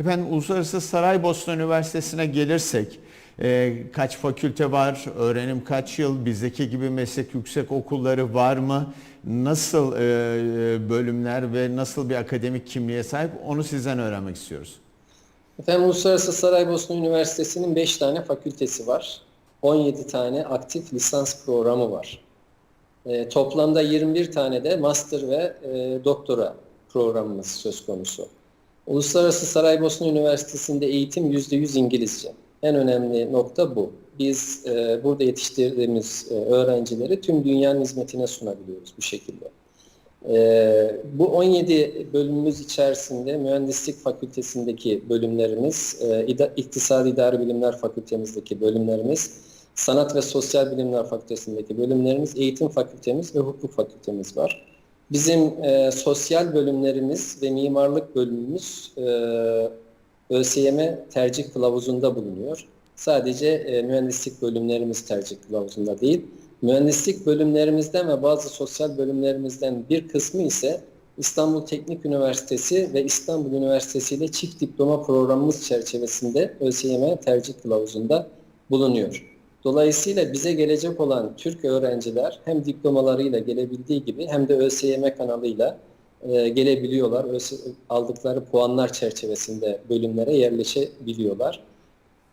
Efendim Uluslararası Saraybosna Üniversitesi'ne gelirsek e, kaç fakülte var, öğrenim kaç yıl, bizdeki gibi meslek yüksek okulları var mı? Nasıl e, bölümler ve nasıl bir akademik kimliğe sahip onu sizden öğrenmek istiyoruz. Efendim Uluslararası Saraybosna Üniversitesi'nin 5 tane fakültesi var. 17 tane aktif lisans programı var. E, toplamda 21 tane de master ve e, doktora programımız söz konusu. Uluslararası Saraybosna Üniversitesi'nde eğitim %100 İngilizce. En önemli nokta bu. Biz e, burada yetiştirdiğimiz e, öğrencileri tüm dünyanın hizmetine sunabiliyoruz bu şekilde. Ee, bu 17 bölümümüz içerisinde mühendislik fakültesindeki bölümlerimiz, e, İda- İktisadi İdari Bilimler Fakültemizdeki bölümlerimiz, Sanat ve Sosyal Bilimler Fakültesindeki bölümlerimiz, Eğitim Fakültemiz ve Hukuk Fakültemiz var. Bizim e, sosyal bölümlerimiz ve mimarlık bölümümüz e, ÖSYM tercih kılavuzunda bulunuyor. Sadece e, mühendislik bölümlerimiz tercih kılavuzunda değil. Mühendislik bölümlerimizden ve bazı sosyal bölümlerimizden bir kısmı ise İstanbul Teknik Üniversitesi ve İstanbul Üniversitesi ile çift diploma programımız çerçevesinde ÖSYM tercih kılavuzunda bulunuyor. Dolayısıyla bize gelecek olan Türk öğrenciler hem diplomalarıyla gelebildiği gibi hem de ÖSYM kanalıyla e, gelebiliyorlar. ÖS aldıkları puanlar çerçevesinde bölümlere yerleşebiliyorlar.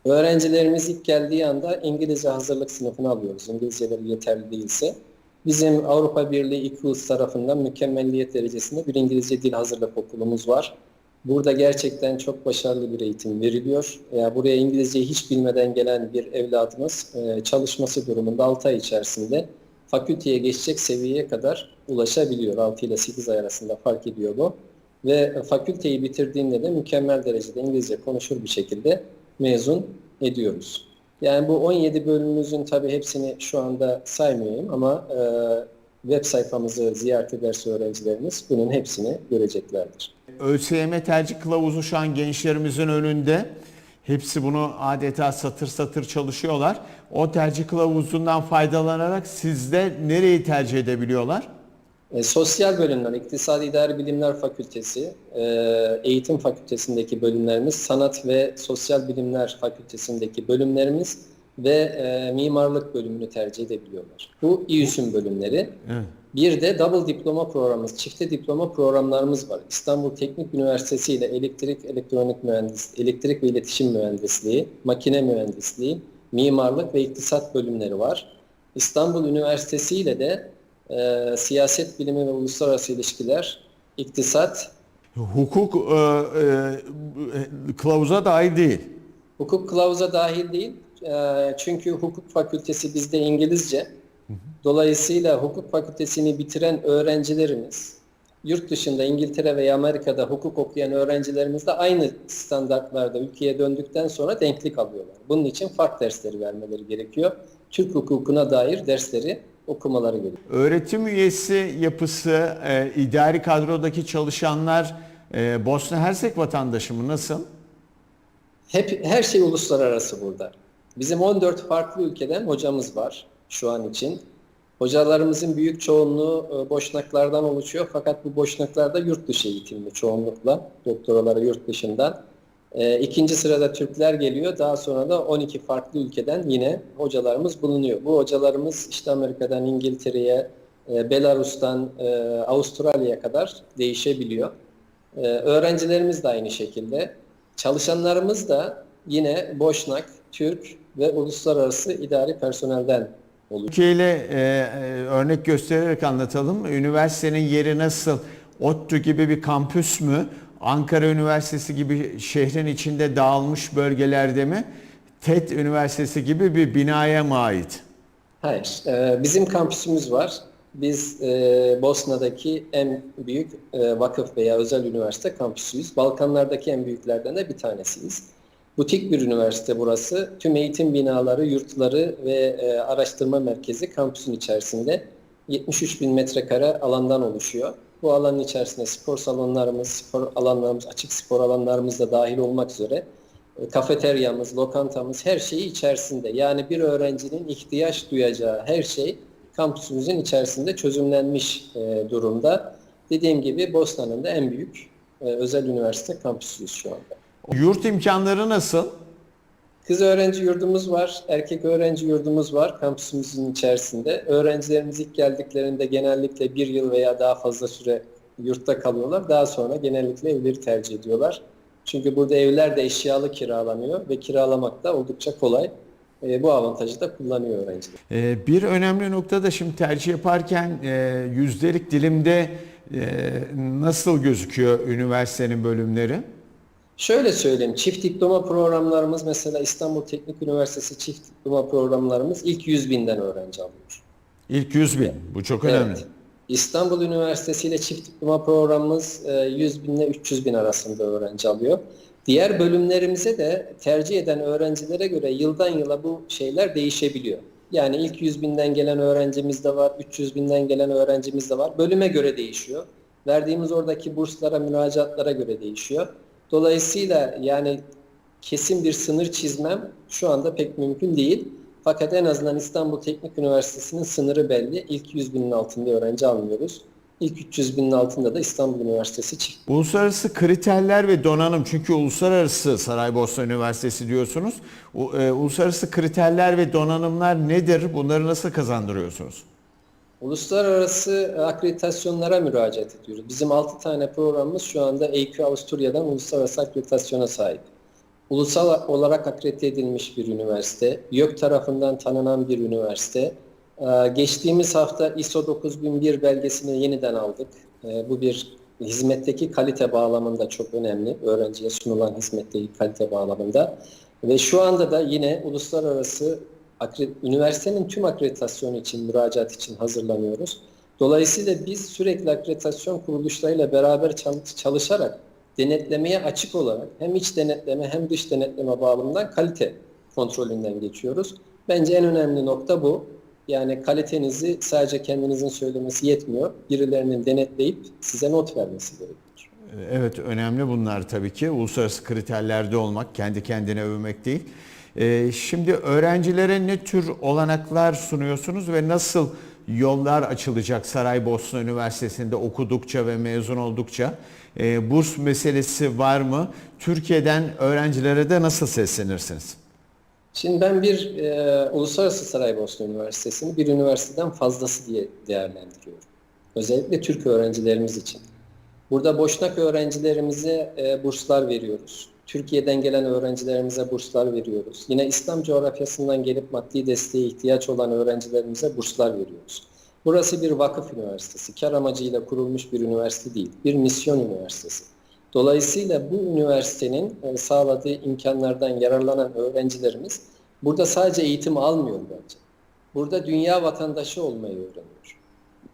Öğrencilerimiz ilk geldiği anda İngilizce hazırlık sınıfını alıyoruz. İngilizceleri yeterli değilse. Bizim Avrupa Birliği İKUS tarafından mükemmelliyet derecesinde bir İngilizce dil hazırlık okulumuz var. Burada gerçekten çok başarılı bir eğitim veriliyor. Yani buraya İngilizceyi hiç bilmeden gelen bir evladımız e, çalışması durumunda 6 ay içerisinde fakülteye geçecek seviyeye kadar ulaşabiliyor. 6 ile 8 ay arasında fark ediyor bu. Ve fakülteyi bitirdiğinde de mükemmel derecede İngilizce konuşur bir şekilde mezun ediyoruz. Yani bu 17 bölümümüzün tabii hepsini şu anda saymayayım ama e, web sayfamızı ziyaret ederse öğrencilerimiz bunun hepsini göreceklerdir. ÖSYM tercih kılavuzu şu an gençlerimizin önünde. Hepsi bunu adeta satır satır çalışıyorlar. O tercih kılavuzundan faydalanarak sizde nereyi tercih edebiliyorlar? E, sosyal bölümler, İktisadi İdari Bilimler Fakültesi, e, Eğitim Fakültesindeki bölümlerimiz, Sanat ve Sosyal Bilimler Fakültesindeki bölümlerimiz ve e, Mimarlık bölümünü tercih edebiliyorlar. Bu İÜS'ün bölümleri. Evet. Bir de double diploma programımız, çifte diploma programlarımız var. İstanbul Teknik Üniversitesi ile elektrik, elektronik mühendis, elektrik ve iletişim mühendisliği, makine mühendisliği, mimarlık ve iktisat bölümleri var. İstanbul Üniversitesi ile de e, siyaset bilimi ve uluslararası ilişkiler, iktisat, Hukuk e, e, kılavuza dahil değil. hukuk kılavuza dahil değil. E, çünkü hukuk fakültesi bizde İngilizce. Dolayısıyla hukuk fakültesini bitiren öğrencilerimiz, yurt dışında İngiltere veya Amerika'da hukuk okuyan öğrencilerimiz de aynı standartlarda ülkeye döndükten sonra denklik alıyorlar. Bunun için fark dersleri vermeleri gerekiyor. Türk hukukuna dair dersleri okumaları gerekiyor. Öğretim üyesi yapısı, e, idari kadrodaki çalışanlar e, Bosna Hersek vatandaşı mı? Nasıl? Hep her şey uluslararası burada. Bizim 14 farklı ülkeden hocamız var şu an için. Hocalarımızın büyük çoğunluğu e, boşnaklardan oluşuyor fakat bu boşnaklar da yurt dışı eğitimli çoğunlukla. Doktoraları yurt dışından. E, ikinci sırada Türkler geliyor. Daha sonra da 12 farklı ülkeden yine hocalarımız bulunuyor. Bu hocalarımız işte Amerika'dan İngiltere'ye, e, Belarus'tan e, Avustralya'ya kadar değişebiliyor. E, öğrencilerimiz de aynı şekilde. Çalışanlarımız da yine Boşnak, Türk ve uluslararası idari personelden oluyor. Türkiye ile e, e, örnek göstererek anlatalım. Üniversitenin yeri nasıl? ODTÜ gibi bir kampüs mü? Ankara Üniversitesi gibi şehrin içinde dağılmış bölgelerde mi? TED Üniversitesi gibi bir binaya mı ait? Hayır, e, bizim kampüsümüz var. Biz e, Bosna'daki en büyük e, vakıf veya özel üniversite kampüsüyüz. Balkanlardaki en büyüklerden de bir tanesiyiz. Butik bir üniversite burası. Tüm eğitim binaları, yurtları ve e, araştırma merkezi kampüsün içerisinde 73 bin metrekare alandan oluşuyor. Bu alanın içerisinde spor salonlarımız, spor alanlarımız, açık spor alanlarımız da dahil olmak üzere e, kafeteryamız, lokantamız her şeyi içerisinde. Yani bir öğrencinin ihtiyaç duyacağı her şey kampüsümüzün içerisinde çözümlenmiş e, durumda. Dediğim gibi Bosna'nın da en büyük e, özel üniversite kampüsüyüz şu anda. Yurt imkanları nasıl? Kız öğrenci yurdumuz var, erkek öğrenci yurdumuz var kampüsümüzün içerisinde. Öğrencilerimiz ilk geldiklerinde genellikle bir yıl veya daha fazla süre yurtta kalıyorlar. Daha sonra genellikle evleri tercih ediyorlar. Çünkü burada evler de eşyalı kiralanıyor ve kiralamak da oldukça kolay. E, bu avantajı da kullanıyor öğrenciler. Ee, Bir önemli nokta da şimdi tercih yaparken e, yüzdelik dilimde e, nasıl gözüküyor üniversitenin bölümleri? Şöyle söyleyeyim, çift diploma programlarımız mesela İstanbul Teknik Üniversitesi çift diploma programlarımız ilk 100 binden öğrenci alıyor. İlk 100 bin. Bu çok önemli. Evet. İstanbul Üniversitesi ile çift diploma programımız e, 100 bin ile 300 bin arasında öğrenci alıyor. Diğer bölümlerimize de tercih eden öğrencilere göre yıldan yıla bu şeyler değişebiliyor. Yani ilk 100 binden gelen öğrencimiz de var, 300 binden gelen öğrencimiz de var. Bölüme göre değişiyor. Verdiğimiz oradaki burslara, müracaatlara göre değişiyor. Dolayısıyla yani kesin bir sınır çizmem şu anda pek mümkün değil. Fakat en azından İstanbul Teknik Üniversitesi'nin sınırı belli. İlk 100 binin altında öğrenci almıyoruz. İlk 300 binin altında da İstanbul Üniversitesi çift. Uluslararası kriterler ve donanım çünkü uluslararası Saraybosna Üniversitesi diyorsunuz. E, Uluslararası kriterler ve donanımlar nedir? Bunları nasıl kazandırıyorsunuz? Uluslararası akreditasyonlara müracaat ediyoruz. Bizim 6 tane programımız şu anda EQ Avusturya'dan uluslararası akreditasyona sahip. Ulusal olarak akredite edilmiş bir üniversite, YÖK tarafından tanınan bir üniversite. Ee, Geçtiğimiz hafta ISO 9001 belgesini yeniden aldık. Ee, Bu bir hizmetteki kalite bağlamında çok önemli. Öğrenciye sunulan hizmetteki kalite bağlamında. Ve şu anda da yine uluslararası akre- üniversitenin tüm akreditasyonu için, müracaat için hazırlanıyoruz. Dolayısıyla biz sürekli akreditasyon kuruluşlarıyla beraber çal- çalışarak denetlemeye açık olarak hem iç denetleme hem dış denetleme bağlamından kalite kontrolünden geçiyoruz. Bence en önemli nokta bu. Yani kalitenizi sadece kendinizin söylemesi yetmiyor. Birilerinin denetleyip size not vermesi gerekiyor. Evet önemli bunlar tabii ki. Uluslararası kriterlerde olmak, kendi kendine övmek değil. Ee, Şimdi öğrencilere ne tür olanaklar sunuyorsunuz ve nasıl yollar açılacak Saraybosna Üniversitesi'nde okudukça ve mezun oldukça? Ee, Burs meselesi var mı? Türkiye'den öğrencilere de nasıl seslenirsiniz? Şimdi ben bir e, Uluslararası Saraybosna Üniversitesi'ni bir üniversiteden fazlası diye değerlendiriyorum. Özellikle Türk öğrencilerimiz için. Burada Boşnak öğrencilerimize e, burslar veriyoruz. Türkiye'den gelen öğrencilerimize burslar veriyoruz. Yine İslam coğrafyasından gelip maddi desteğe ihtiyaç olan öğrencilerimize burslar veriyoruz. Burası bir vakıf üniversitesi. Kar amacıyla kurulmuş bir üniversite değil. Bir misyon üniversitesi. Dolayısıyla bu üniversitenin e, sağladığı imkanlardan yararlanan öğrencilerimiz burada sadece eğitim almıyor bence. Burada dünya vatandaşı olmayı öğreniyor.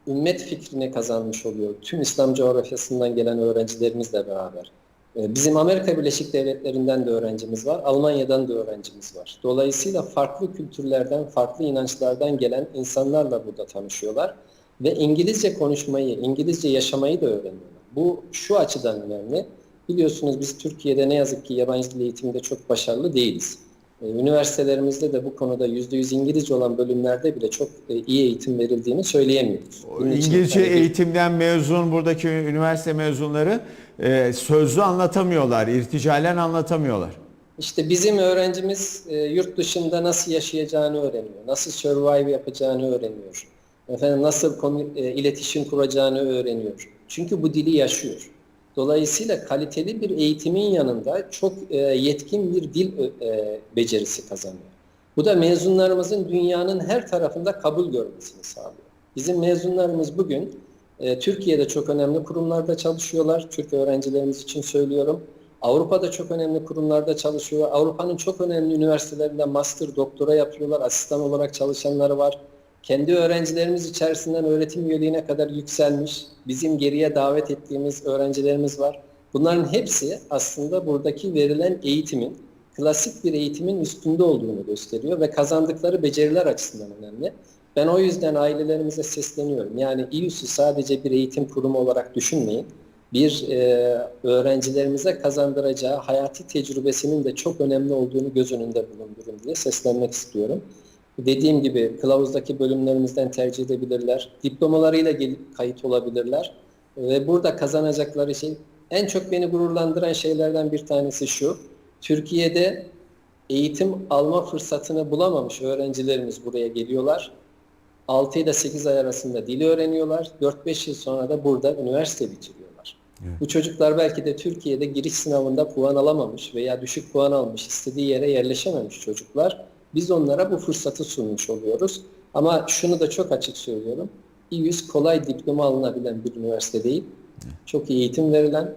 Ümmet fikrini kazanmış oluyor. Tüm İslam coğrafyasından gelen öğrencilerimizle beraber. E, Bizim Amerika Birleşik Devletleri'nden de öğrencimiz var, Almanya'dan da öğrencimiz var. Dolayısıyla farklı kültürlerden, farklı inançlardan gelen insanlarla burada tanışıyorlar ve İngilizce konuşmayı, İngilizce yaşamayı da öğreniyorlar. Bu şu açıdan önemli. Biliyorsunuz biz Türkiye'de ne yazık ki yabancı dil eğitiminde çok başarılı değiliz. Ee, Üniversitelerimizde de bu konuda %100 İngilizce olan bölümlerde bile çok e, iyi eğitim verildiğini söyleyemiyoruz. Bunun İngilizce eğitimden mezun buradaki üniversite mezunları e, sözlü anlatamıyorlar, irticalen anlatamıyorlar. İşte bizim öğrencimiz e, yurt dışında nasıl yaşayacağını öğreniyor, nasıl survive yapacağını öğreniyor, efendim nasıl komü- e, iletişim kuracağını öğreniyor. Çünkü bu dili yaşıyor. Dolayısıyla kaliteli bir eğitimin yanında çok e, yetkin bir dil e, becerisi kazanıyor. Bu da mezunlarımızın dünyanın her tarafında kabul görmesini sağlıyor. Bizim mezunlarımız bugün e, Türkiye'de çok önemli kurumlarda çalışıyorlar. Türk öğrencilerimiz için söylüyorum. Avrupa'da çok önemli kurumlarda çalışıyor. Avrupa'nın çok önemli üniversitelerinde master, doktora yapıyorlar. Asistan olarak çalışanları var. Kendi öğrencilerimiz içerisinden öğretim üyeliğine kadar yükselmiş. Bizim geriye davet ettiğimiz öğrencilerimiz var. Bunların hepsi aslında buradaki verilen eğitimin, klasik bir eğitimin üstünde olduğunu gösteriyor ve kazandıkları beceriler açısından önemli. Ben o yüzden ailelerimize sesleniyorum. Yani İYÜS'ü sadece bir eğitim kurumu olarak düşünmeyin. Bir e, öğrencilerimize kazandıracağı hayati tecrübesinin de çok önemli olduğunu göz önünde bulundurun diye seslenmek istiyorum. Dediğim gibi kılavuzdaki bölümlerimizden tercih edebilirler. Diplomalarıyla gelip kayıt olabilirler. Ve burada kazanacakları şey en çok beni gururlandıran şeylerden bir tanesi şu. Türkiye'de eğitim alma fırsatını bulamamış öğrencilerimiz buraya geliyorlar. 6 ile 8 ay arasında dili öğreniyorlar. 4-5 yıl sonra da burada üniversite bitiriyorlar. Bu çocuklar belki de Türkiye'de giriş sınavında puan alamamış veya düşük puan almış, istediği yere yerleşememiş çocuklar. Biz onlara bu fırsatı sunmuş oluyoruz. Ama şunu da çok açık söylüyorum. İYÜS kolay diploma alınabilen bir üniversite değil. Çok iyi eğitim verilen,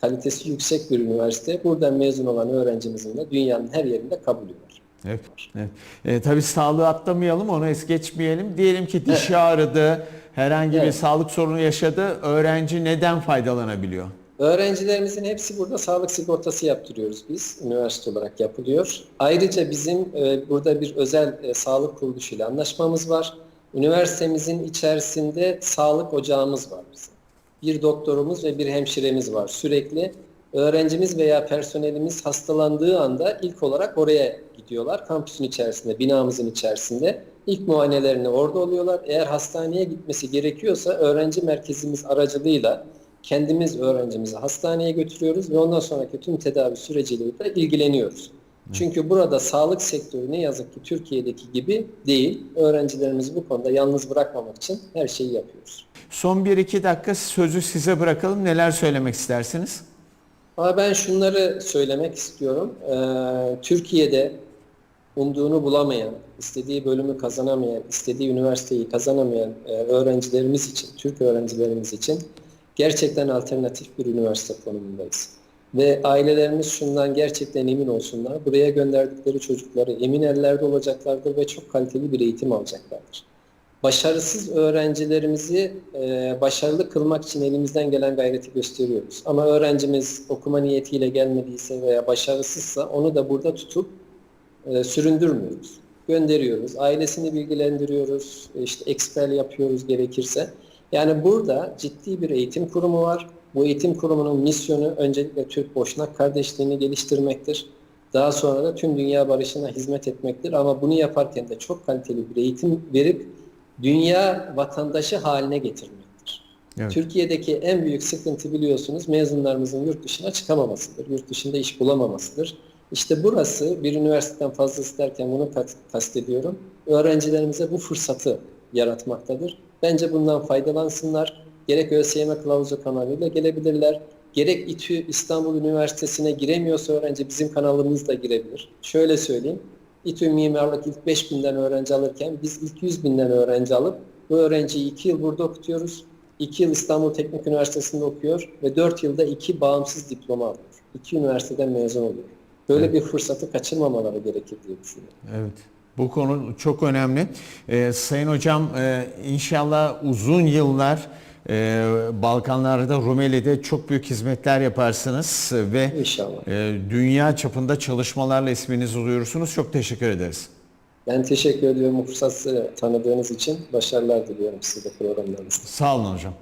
kalitesi yüksek bir üniversite. Buradan mezun olan öğrencimizin de dünyanın her yerinde kabulü var. Evet. evet. E, tabii sağlığı atlamayalım, onu es geçmeyelim. Diyelim ki dişi ağrıdı, herhangi bir Evet. sağlık sorunu yaşadı. Öğrenci neden faydalanabiliyor? Öğrencilerimizin hepsi burada sağlık sigortası yaptırıyoruz biz. Üniversite olarak yapılıyor. Ayrıca bizim e, burada bir özel e, sağlık kuruluşuyla anlaşmamız var. Üniversitemizin içerisinde sağlık ocağımız var bizim. Bir doktorumuz ve bir hemşiremiz var. Sürekli öğrencimiz veya personelimiz hastalandığı anda ilk olarak oraya gidiyorlar. Kampüsün içerisinde, binamızın içerisinde. İlk muayenelerini orada oluyorlar. Eğer hastaneye gitmesi gerekiyorsa öğrenci merkezimiz aracılığıyla kendimiz öğrencimizi hastaneye götürüyoruz ve ondan sonraki tüm tedavi süreciyle de ilgileniyoruz. Çünkü burada sağlık sektörü ne yazık ki Türkiye'deki gibi değil. Öğrencilerimizi bu konuda yalnız bırakmamak için her şeyi yapıyoruz. Son 1-2 dakika sözü size bırakalım. Neler söylemek istersiniz? Ama ben şunları söylemek istiyorum. Ee, Türkiye'de umduğunu bulamayan, istediği bölümü kazanamayan, istediği üniversiteyi kazanamayan e, öğrencilerimiz için, Türk öğrencilerimiz için gerçekten alternatif bir üniversite konumundayız. Ve ailelerimiz şundan gerçekten emin olsunlar. Buraya gönderdikleri çocukları emin ellerde olacaklardır ve çok kaliteli bir eğitim alacaklardır. Başarısız öğrencilerimizi e, başarılı kılmak için elimizden gelen gayreti gösteriyoruz. Ama öğrencimiz okuma niyetiyle gelmediyse veya başarısızsa onu da burada tutup e, süründürmüyoruz. Gönderiyoruz. Ailesini bilgilendiriyoruz. işte eksper yapıyoruz gerekirse. Yani burada ciddi bir eğitim kurumu var. Bu eğitim kurumunun misyonu öncelikle Türk Boşnak kardeşliğini geliştirmektir. Daha sonra da tüm dünya barışına hizmet etmektir. Ama bunu yaparken de çok kaliteli bir eğitim verip dünya vatandaşı haline getirmektir. Evet. Türkiye'deki en büyük sıkıntı biliyorsunuz mezunlarımızın yurt dışına çıkamamasıdır. Yurt dışında iş bulamamasıdır. İşte burası bir üniversiteden fazlası derken bunu kastediyorum. Öğrencilerimize bu fırsatı yaratmaktadır. Bence bundan faydalansınlar. Gerek ÖSYM kılavuzu kanalıyla gelebilirler. Gerek İTÜ İstanbul Üniversitesi'ne giremiyorsa öğrenci bizim kanalımızda girebilir. Şöyle söyleyeyim. İTÜ mimarlık ilk 5 binden öğrenci alırken biz ilk 100 binden öğrenci alıp bu öğrenciyi 2 yıl burada okutuyoruz. 2 yıl İstanbul Teknik Üniversitesi'nde okuyor ve 4 yılda 2 bağımsız diploma alıyor. 2 üniversiteden mezun oluyor. Böyle bir fırsatı kaçırmamaları gerekir diye düşünüyorum. Evet. Bu konu çok önemli. Ee, Sayın Hocam e, inşallah uzun yıllar e, Balkanlarda, Rumeli'de çok büyük hizmetler yaparsınız ve İnşallah. e, dünya çapında çalışmalarla isminizi duyurursunuz. Çok teşekkür ederiz. Ben teşekkür ediyorum bu fırsatı tanıdığınız için. Başarılar diliyorum size de programlarınızda. Sağ olun hocam.